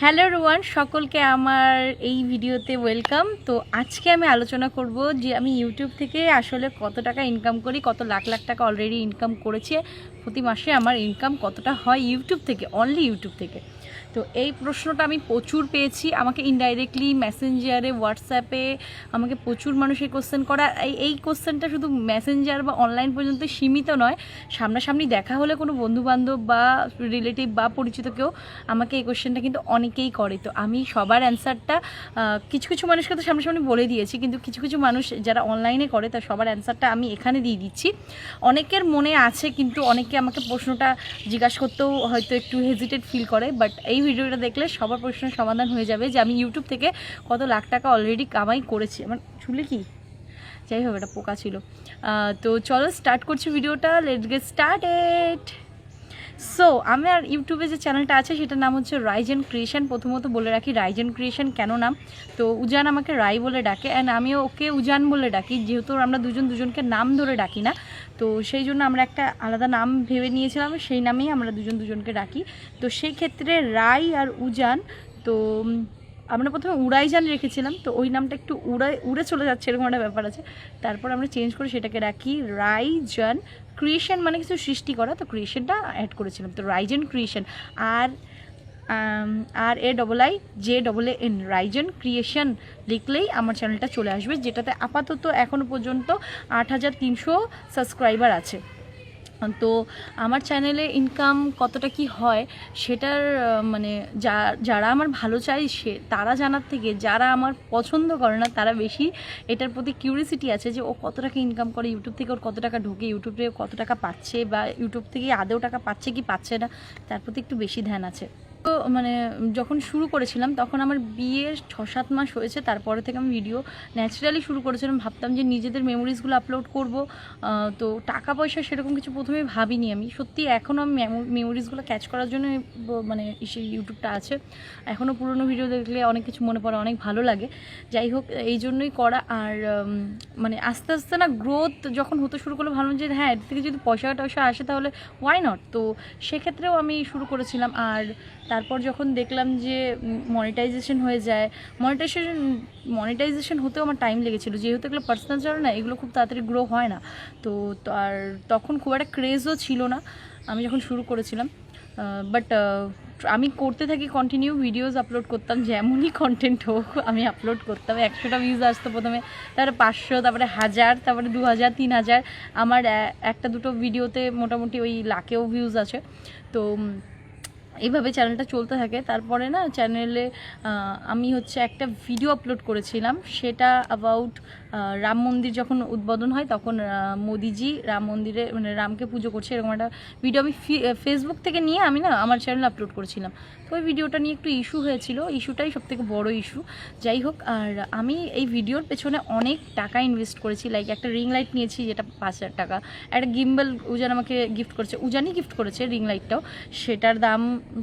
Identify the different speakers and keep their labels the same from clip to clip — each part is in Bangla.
Speaker 1: হ্যালো রোয়ান সকলকে আমার এই ভিডিওতে ওয়েলকাম তো আজকে আমি আলোচনা করব যে আমি ইউটিউব থেকে আসলে কত টাকা ইনকাম করি, কত লাখ লাখ টাকা অলরেডি ইনকাম করেছে। প্রতি মাসে আমার ইনকাম কতটা হয় ইউটিউব থেকে অনলি ইউটিউব থেকে। তো এই প্রশ্নটা আমি প্রচুর পেয়েছি। আমাকে ইনডাইরেক্টলি মেসেঞ্জারে হোয়াটসঅ্যাপে আমাকে প্রচুর মানুষ এই কোশ্চেন করা। এই এই কোশ্চেনটা শুধু মেসেঞ্জার বা অনলাইন পর্যন্ত সীমিত নয়, সামনাসামনি দেখা হলে কোনো বন্ধুবান্ধব বা রিলেটিভ বা পরিচিত কেউ আমাকে এই কোশ্চেনটা কিন্তু অনেকেই করে। তো আমি সবার অ্যান্সারটা কিছু কিছু মানুষকে তো সামনাসামনি বলে দিয়েছি, কিন্তু কিছু কিছু মানুষ যারা অনলাইনে করে, তার সবার অ্যান্সারটা আমি এখানে দিয়ে দিচ্ছি। অনেকের মনে আছে, কিন্তু অনেকে আমাকে প্রশ্নটা জিজ্ঞাসা করতেও হয়তো একটু হেজিটেট ফিল করে বাট এই ভিডিওটা দেখলে সবার প্রশ্নের সমাধান হয়ে যাবে যে আমি ইউটিউব থেকে কত লাখ টাকা অলরেডি কামাই করেছি। আমার চুলে কি? যাই হোক এটা পোকা ছিল। তো চলো স্টার্ট করছি ভিডিওটা লেট গেট স্টার্টেড সো আমার ইউটিউবে যে চ্যানেলটা আছে, সেটার নাম হচ্ছে রাইজেন ক্রিয়েশন প্রথমত বলে রাখি রাইজেন ক্রিয়েশন কেন নাম? তো উজান আমাকে রাই বলে ডাকে অ্যান্ড আমিও ওকে উজান বলে ডাকি, যেহেতু আমরা দুজন দুজনকে নাম ধরে ডাকি না। তো সেই জন্য আমরা একটা আলাদা নাম ভেবে নিয়েছিলাম, সেই নামেই আমরা দুজন দুজনকে ডাকি। তো সেই ক্ষেত্রে রাই আর উজান, তো আমরা প্রথমে উড়াইজান রেখেছিলাম, তো ওই নামটা একটু উড়াই, উড়ে চলে যাচ্ছে এরকম একটা ব্যাপার আছে। তারপর আমরা চেঞ্জ করে সেটাকে রাখি, রাইজান ক্রিয়েশন মানে কিছু সৃষ্টি করা, তো ক্রিয়েশনটা অ্যাড করেছিলাম, তো Raijan creation R R A double I J double A N Raijan creation লিখলেই আমার চ্যানেলটা চলে আসবে, যেটাতে আপাতত এখনও পর্যন্ত আট হাজার তিনশো সাবস্ক্রাইবার আছে। তো আমার চ্যানেলে ইনকাম কতটা কি হয়, সেটার মানে যা, যারা আমার ভালো চাই সে, তারা জানার থেকে যারা আমার পছন্দ করে না, তারা বেশি এটার প্রতি কিউরিসিটি আছে যে ও কত টাকা ইনকাম করে ইউটিউব থেকে ওর কত টাকা ঢোকে ইউটিউবে কত টাকা পাচ্ছে বা ইউটিউব থেকে আদেও টাকা পাচ্ছে কি পাচ্ছে না, তার প্রতি একটু বেশি ধ্যান আছে। তো মানে যখন শুরু করেছিলাম, তখন আমার বিয়ের ছ সাত মাস হয়েছে, তারপরে থেকে আমি ভিডিও ন্যাচারালি শুরু করেছিলাম। ভাবতাম যে নিজেদের মেমোরিজগুলো আপলোড করব। তো টাকা পয়সা সেরকম কিছু প্রথমে ভাবিনি আমি। সত্যি এখনও আমি মেমোরিজগুলো ক্যাচ করার জন্য মানে সেই ইউটিউবটা আছে। এখনও পুরনো ভিডিও দেখলে অনেক কিছু মনে পড়ে, অনেক ভালো লাগে। যাই হোক, এই জন্যই করা। আর মানে আস্তে আস্তে না গ্রোথ যখন হতে শুরু করল, ভাবলাম যে হ্যাঁ এর থেকে যদি পয়সা টয়সা আসে তাহলে ওয়াই নট তো সেক্ষেত্রেও আমি শুরু করেছিলাম। আর তারপর যখন দেখলাম যে মনিটাইজেশন হয়ে যায় মনিটাইজেশন মনিটাইজেশন হতেও আমার টাইম লেগেছিলো। যেহেতু এগুলো পার্সোনাল চ্যানেল না, এগুলো খুব তাড়াতাড়ি গ্রো হয় না। তো আর তখন খুব একটা ক্রেজও ছিল না, আমি যখন শুরু করেছিলাম। বাট আমি করতে থাকি কন্টিনিউ ভিডিওস আপলোড করতাম, যেমনই কন্টেন্ট হোক, আমি আপলোড করতাম। একশোটা ভিউজ আসতো প্রথমে, তারপরে পাঁচশো, তারপরে হাজার, তারপরে দু হাজার তিন হাজার আমার একটা দুটো ভিডিওতে মোটামুটি ওই লাখেও ভিউজ আছে। তো এইভাবে চ্যানেলটা চলতে থাকে। তারপরে না চ্যানেলে আমি হচ্ছে একটা ভিডিও আপলোড করেছিলাম। সেটা অ্যাবাউট রাম মন্দির যখন উদ্বোধন হয় তখন মোদিজি রাম মন্দিরে মানে রামকে পুজো করছে এরকম একটা ভিডিও আমি ফেসবুক থেকে নিয়ে আমি না আমার চ্যানেলে আপলোড করেছিলাম। তো ওই ভিডিওটা নিয়ে একটু ইস্যু হয়েছিল। ইস্যুটাই সব থেকে বড় ইস্যু যাই হোক, আর আমি এই ভিডিওর পেছনে অনেক টাকা ইনভেস্ট করেছি। লাইক একটা রিং লাইট নিয়েছি যেটা পাঁচ হাজার টাকা। একটা গিম্বল উজান আমাকে গিফট করেছে। উজানই গিফট করেছে রিং লাইটটাও সেটার দাম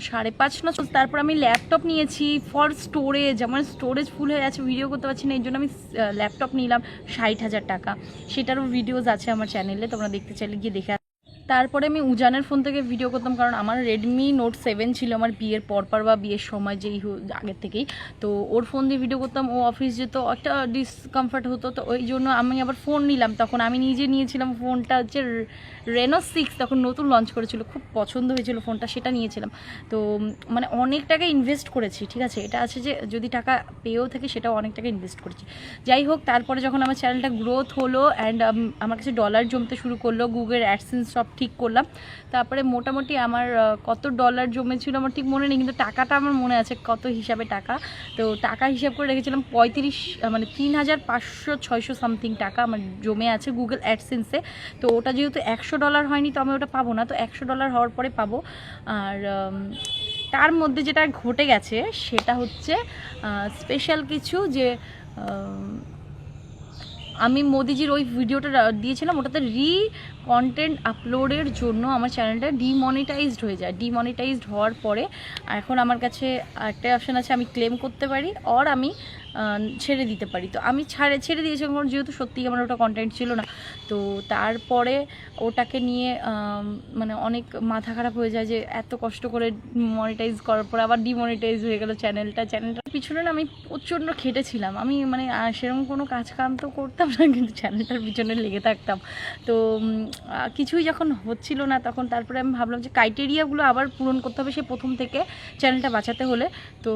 Speaker 1: সাড়ে পাঁচ না তারপর আমি ল্যাপটপ নিয়েছি ফর স্টোরেজ আমার স্টোরেজ ফুল হয়ে আছে ভিডিও করতে পারছি না, এই জন্য আমি ল্যাপটপ নিলাম ষাট হাজার টাকা। সেটারও ভিডিওজ আছে আমার চ্যানেলে তোমরা দেখতে চাইলে গিয়ে দেখে তারপরে আমি উজানের ফোন থেকে ভিডিও করতাম, কারণ আমার রেডমি নোট সেভেন ছিল আমার বিয়ের পরপর বা বিয়ের সময় যেই আগের থেকেই। তো ওর ফোন দিয়ে ভিডিও করতাম, ও অফিস যেত, একটা ডিসকমফর্ট হতো। তো ওই জন্য আমি আবার ফোন নিলাম। তখন আমি নিজে নিয়েছিলাম ফোনটা হচ্ছে রেনো সিক্স তখন নতুন লঞ্চ করেছিল। খুব পছন্দ হয়েছিল ফোনটা সেটা নিয়েছিলাম। তো মানে অনেক টাকা ইনভেস্ট করেছি, ঠিক আছে? এটা আছে যে, যদি টাকা পেয়েও থাকে, সেটাও অনেক টাকা ইনভেস্ট করেছি। যাই হোক, তারপরে যখন আমার চ্যানেলটা গ্রোথ হলো অ্যান্ড আমার কাছে ডলার জমতে শুরু করল গুগল অ্যাডসেন্স সব ঠিক করলাম। তারপরে মোটামুটি আমার কত ডলার জমেছিল আমার ঠিক মনে নেই, কিন্তু টাকাটা আমার মনে আছে কত হিসাবে টাকা। তো টাকা হিসাব করে রেখেছিলাম পঁয়ত্রিশ মানে তিন হাজার পাঁচশো ছয়শো সামথিং টাকা আমার জমে আছে গুগল অ্যাডসেন্সে তো ওটা যেহেতু একশো ডলার হয়নি, তো আমি ওটা পাবো না। তো একশো ডলার হওয়ার পরে পাবো। আর তার মধ্যে যেটা ঘটে গেছে, সেটা হচ্ছে স্পেশাল কিছু যে আমি মোদিজির ওই ভিডিওটা দিয়েছিলাম, ওটাতে রি কন্টেন্ট আপলোডের জন্য আমার চ্যানেলটা ডিমনিটাইজড হয়ে যায়। ডিমনিটাইজড হওয়ার পরে এখন আমার কাছে একটা অপশান আছে, আমি ক্লেম করতে পারি অর আমি ছেড়ে দিতে পারি। তো আমি ছাড়ে, ছেড়ে দিয়েছি কারণ যেহেতু সত্যিই আমার ওটা কন্টেন্ট ছিল না। তো তারপরে ওটাকে নিয়ে মানে অনেক মাথা খারাপ হয়ে যায় যে এত কষ্ট করে মনিটাইজ করার পর আবার ডিমনিটাইজ হয়ে গেল চ্যানেলটা চ্যানেলটার পিছনে না আমি প্রচণ্ড খেটেছিলাম। আমি মানে সেরকম কোনো কাজ কাম তো করতাম না, কিন্তু চ্যানেলটার পিছনে লেগে থাকতাম। তো কিছুই যখন হচ্ছিল না, তখন তারপরে আমি ভাবলাম যে ক্রাইটেরিয়াগুলো আবার পূরণ করতে হবে সে প্রথম থেকে চ্যানেলটা বাঁচাতে হলে। তো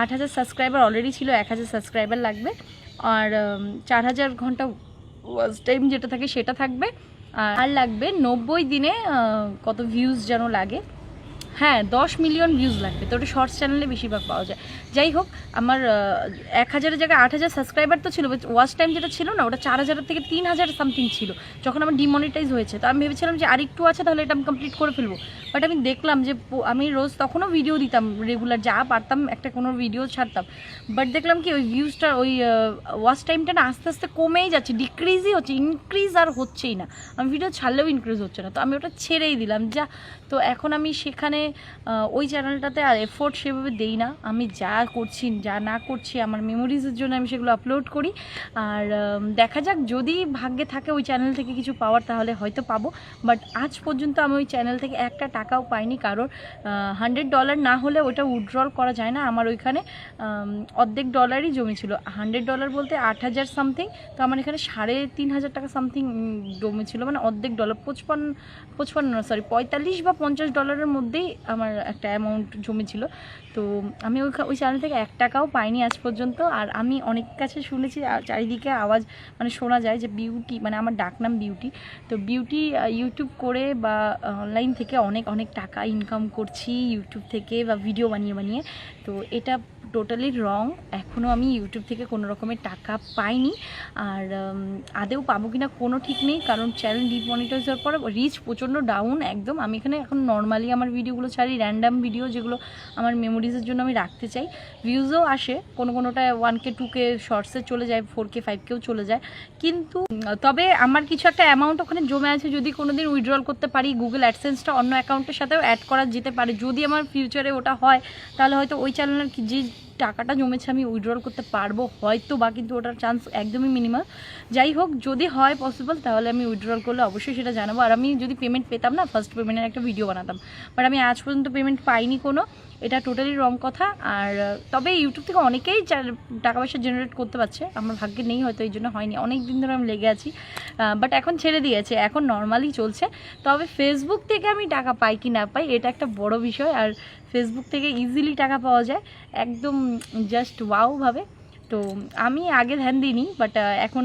Speaker 1: আট হাজার সাবস্ক্রাইবার অলরেডি ছিল, এক হাজার সাবস্ক্রাইবার লাগবে। আর চার হাজার ঘণ্টা ওয়াচ টাইম যেটা থাকে সেটা থাকবে। আর আর লাগবে নব্বই দিনে কত ভিউজ যেন লাগে। হ্যাঁ দশ মিলিয়ন ভিউজ লাগবে, তো ওটা শর্টস চ্যানেলে বেশিরভাগ পাওয়া যায়। যাই হোক, আমার এক হাজারের জায়গায় আট হাজার সাবস্ক্রাইবার তো ছিল ওয়াচ টাইম যেটা ছিল না, ওটা চার হাজারের থেকে তিন হাজার সামথিং ছিল, যখন আমার ডিমনিটাইজ হয়েছে। তো আমি ভেবেছিলাম যে আরেকটু আছে, তাহলে এটা আমি কমপ্লিট করে ফেলব। বাট আমি দেখলাম যে আমি রোজ তখনও ভিডিও দিতাম রেগুলার যা পারতাম একটা কোনো ভিডিও ছাড়তাম। বাট দেখলাম কি, ওই ভিউজটা ওই ওয়াচ টাইমটা না আস্তে আস্তে কমেই যাচ্ছে ডিক্রিজই হচ্ছে ইনক্রিজ আর হচ্ছেই না। আমি ভিডিও ছাড়লেও ইনক্রিজ হচ্ছে না। তো আমি ওটা ছেড়েই দিলাম, যা, তো এখন আমি সেখানে ওই চ্যানেলটাতে আর এফোর্ট সেভাবে দেই না। আমি যা করছি, যা না করছি, আমার মেমোরিজের জন্য আমি সেগুলো আপলোড করি। আর দেখা যাক, যদি ভাগ্যে থাকে ওই চ্যানেল থেকে কিছু পাওয়ার, তাহলে হয়তো পাবো। বাট আজ পর্যন্ত আমি ওই চ্যানেল থেকে একটা টাকাও পাইনি কারণ হান্ড্রেড ডলার না হলে ওটা উইথড্রল করা যায় না। আমার ওইখানে অর্ধেক ডলারই জমেছিল। হান্ড্রেড ডলার বলতে আট হাজার সামথিং তো আমার এখানে সাড়ে তিন হাজার টাকা সামথিং জমেছিল। মানে অর্ধেক ডলার পঁচপান্ন পঁচপান্ন সরি পঁয়তাল্লিশ বা পঞ্চাশ ডলারের মধ্যেই আমার একটা অ্যামাউন্ট জমেছিল। তো আমি ওই ওই চ্যানেল থেকে এক টাকাও পাইনি আজ পর্যন্ত। আর আমি অনেক কাছে শুনেছি, আর চারিদিকে আওয়াজ মানে শোনা যায় যে বিউটি মানে আমার ডাকনাম বিউটি তো বিউটি ইউটিউব করে বা অনলাইন থেকে অনেক অনেক টাকা ইনকাম করছি ইউটিউব থেকে বা ভিডিও বানিয়ে বানিয়ে। তো এটা টোটালি রং এখনও আমি ইউটিউব থেকে কোনো রকমের টাকা পাইনি। আর আদেও পাবো কিনা কোনো ঠিক নেই, কারণ চ্যানেল ডিমনিটাইজ হওয়ার পর রিচ প্রচণ্ড ডাউন একদম। আমি এখানে এখন নর্মালি আমার ভিডিওগুলো ছাড়ি র্যান্ডাম ভিডিও যেগুলো আমার মেমোরিজের জন্য আমি রাখতে চাই। ভিউজও আসে, কোনো কোনোটায় ওয়ান কে টু কে শর্টসে চলে যায় ফোর কে ফাইভ কেও চলে যায়। কিন্তু, তবে আমার কিছু একটা অ্যামাউন্ট ওখানে জমে আছে, যদি কোনো দিন উইথড্রল করতে পারি গুগল অ্যাডসেন্সটা অন্য অ্যাকাউন্টের সাথেও অ্যাড করা যেতে পারে। যদি আমার ফিউচারে ওটা হয়, তাহলে হয়তো ওই চ্যানেলের যে টাকাটা জমেছে আমি উইড্রল করতে পারব, হয়তো বা, কিন্তু ওটার চান্স একদমই মিনিমাম যাই হোক, যদি হয় পসিবল তাহলে আমি উইড্রল করলে অবশ্যই সেটা জানাব। আর আমি যদি পেমেন্ট পেতাম না ফার্স্ট পেমেন্টের একটা ভিডিও বানাতাম। বাট আমি আজ পর্যন্ত পেমেন্ট পাইনি কোনো। এটা টোটালি রং কথা। আর তবে ইউটিউব থেকে অনেকেই টাকা পয়সা জেনারেট করতে পারছে। আমার ভাগ্যে নেই হয়তো এই জন্য হয়নি। অনেক দিন ধরে আমি লেগে আছি। বাট এখন ছেড়ে দিয়েছে। এখন নর্মালি চলছে। তবে ফেসবুক থেকে আমি টাকা পাই কি না পাই, এটা একটা বড় বিষয়। আর ফেসবুক থেকে ইজিলি টাকা পাওয়া যায়। একদম জাস্ট ওয়াও ভাবে। তো আমি আগে ধ্যান দিইনি বাট এখন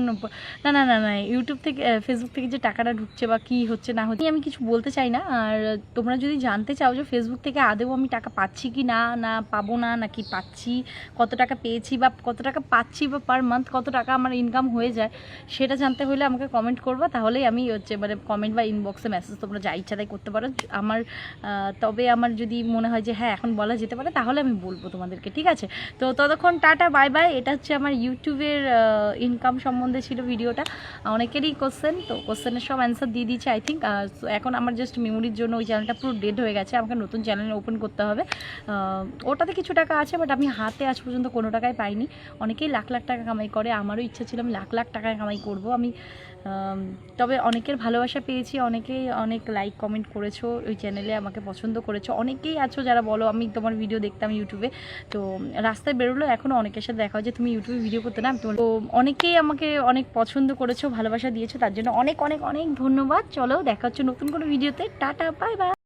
Speaker 1: না না না না ইউটিউব থেকে ফেসবুক থেকে যে টাকাটা ঢুকছে বা কী হচ্ছে না হচ্ছে, আমি কিছু বলতে চাই না। আর তোমরা যদি জানতে চাও যে ফেসবুক থেকে আদেও আমি টাকা পাচ্ছি কি না না পাবো না, নাকি পাচ্ছি, কত টাকা পেয়েছি বা কত টাকা পাচ্ছি বা পার মান্থ কত টাকা আমার ইনকাম হয়ে যায়, সেটা জানতে হলে আমাকে কমেন্ট করবা। তাহলেই আমি হচ্ছে মানে কমেন্ট বা ইনবক্সে মেসেজ তোমরা যা ইচ্ছা তাই করতে পারো। আমার তবে আমার যদি মনে হয় যে হ্যাঁ এখন বলা যেতে পারে, তাহলে আমি বলব তোমাদেরকে, ঠিক আছে? তো ততক্ষণ টাটা বাই বাই এটা হচ্ছে আমার ইউটিউবের ইনকাম সম্বন্ধে ছিল ভিডিওটা অনেকেরই কোশ্চেন তো কোশ্চেনের সব অ্যান্সার দিয়ে দিয়েছে আই থিঙ্ক এখন আমার জাস্ট মেমোরির জন্য ওই চ্যানেলটা পুরো ডেড হয়ে গেছে আমাকে নতুন চ্যানেল ওপেন করতে হবে। ওটাতে কিছু টাকা আছে বাট আমি হাতে আজ পর্যন্ত কোনো টাকায় পাইনি। অনেকেই লাখ লাখ টাকা কামাই করে আমারও ইচ্ছা ছিল আমি লাখ লাখ টাকায় কামাই করব। আমি আম, তবে অনেকের ভালোবাসা পেয়েছি, অনেকেই অনেক লাইক কমেন্ট করেছ, ওই চ্যানেলে আমাকে পছন্দ করেছ। অনেকেই আছো যারা বলো, আমি তোমার ভিডিও দেখতাম ইউটিউবে তো রাস্তায় বেরোলো এখনও অনেকের সাথে দেখা হয় যে তুমি ইউটিউবে ভিডিও করতে না তো অনেকেই আমাকে অনেক পছন্দ করেছ, ভালোবাসা দিয়েছ, তার জন্য অনেক অনেক অনেক ধন্যবাদ। চলো, দেখা হচ্ছে নতুন কোনো ভিডিওতে টাটা বাই বাই